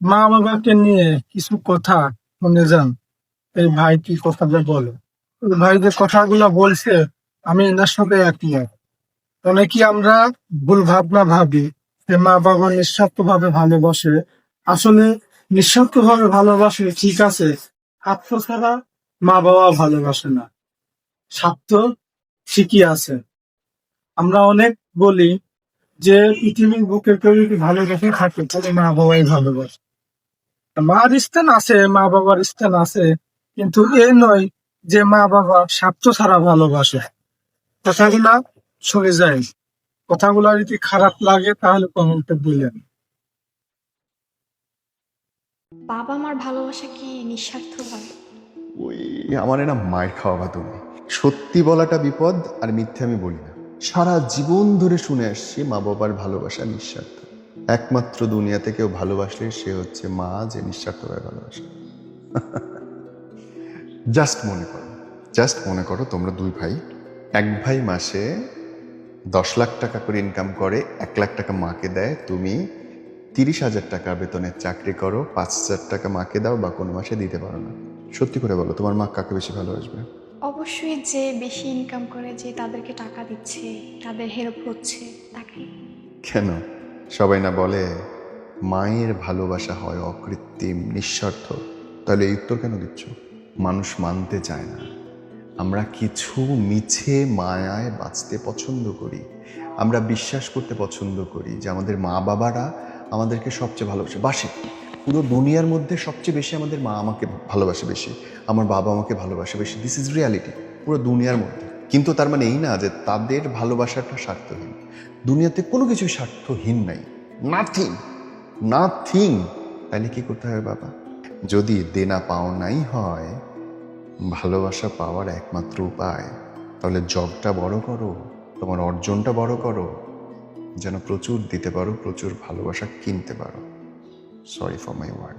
মা বাবাকে নিয়ে কিছু কথা শুনে যান। এই ভাই কি কথাটা বলে? এই ভাই যে কথাগুলো বলছে, আমি এনার সাথে একমত অনেকে আমরা ভুল ভাবনা ভাবি? যে মা বাবা নিঃস্বার্থ ভাবে ভালোবাসে? আসলে নিঃস্বার্থ ভাবে ভালোবাসে ঠিক আছে, স্বার্থ ছাড়া মা বাবা ভালোবাসে না। স্বার্থ ঠিকই আছে। আমরা অনেক বলি যে পৃথিবীর বুকে কেউ যদি ভালোবাসে থাকে, তাহলে মা বাবাই ভালোবাসে। মার স্থান আছে মা বাবার স্থান আছে কিন্তু এ নয় যে মা বাবা স্বার্থ ছাড়া ভালোবাসে। কথাগুলা সরে যায়। কথাগুলা যদি খারাপ লাগে তাহলে কমেন্টে বললেন বাবা মার ভালোবাসা কি নিঃস্বার্থ হয়? ওই আমার না মায়ের খাওয়াবা তুমি সত্যি বলাটা বিপদ আর মিথ্যে আমি বলি না। সারা জীবন ধরে শুনে আসছি মা বাবার ভালোবাসা নিঃস্বার্থ। একমাত্র দুনিয়াতে কেউ ভালোবাসলে সে হচ্ছে মা যে নিঃস্বার্থভাবে ভালোবাসে। জাস্ট মনে করো। জাস্ট মনে করো তোমরা দুই ভাই। এক ভাই মাসে দশ লাখ টাকা করে ইনকাম করে এক লাখ টাকা মাকে দেয়। তুমি তিরিশ হাজার টাকা বেতনের চাকরি করো পাঁচ হাজার টাকা মাকে দাও বা কোনো মাসে দিতে পারো না। সত্যি করে বলো তোমার মা কাকে বেশি ভালোবাসবে? অবশ্যই যে বেশি ইনকাম করে যে তাদেরকে টাকা দিচ্ছে তাদের হেল্প হচ্ছে তাকে কেন? সবাই না বলে, মায়ের ভালোবাসা হয় অকৃত্রিম, নিঃস্বার্থ। তাহলে এই উত্তর কেন দিচ্ছ? মানুষ মানতে চায় না। আমরা কিছু মিছে মায়ায় বাঁচতে পছন্দ করি। আমরা বিশ্বাস করতে পছন্দ করি যে আমাদের মা বাবারা আমাদেরকে সবচেয়ে ভালোবাসে। বাসে, পুরো দুনিয়ার মধ্যে সবচেয়ে বেশি আমাদের মা আমাকে ভালোবাসে বেশি। আমার বাবা আমাকে ভালোবাসে বেশি। দিস ইজ রিয়ালিটি পুরো দুনিয়ার মধ্যে। কিন্তু তার মানে এই না যে তাদের ভালোবাসাটা স্বার্থহীন। দুনিয়াতে কোনো কিছু স্বার্থহীন নাই। নাথিং নাথিং তাহলে কি করতে হবে বাবা? যদি দেনা পাওনাই হয়, ভালোবাসা পাওয়ার একমাত্র উপায়, তাহলে জগটা বড় করো, তোমার অর্জনটা বড় করো, যেন প্রচুর দিতে পারো, প্রচুর ভালোবাসা কিনতে পারো। সরি ফর মাই ওয়ার্ড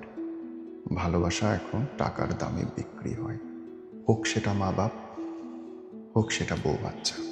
ভালোবাসা এখন টাকার দামে বিক্রি হয়। হোক সেটা মা বাপ হোক সেটা বউ বাচ্চা।